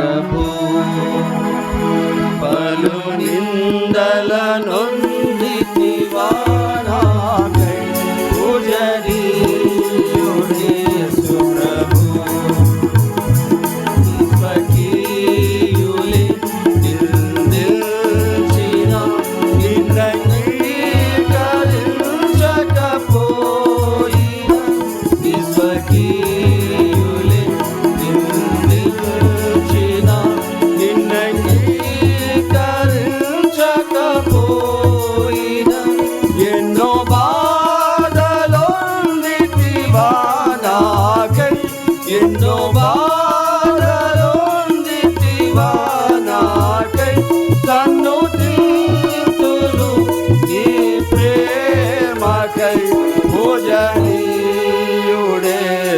ప్రభు. పలు నిందల నొంద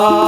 아.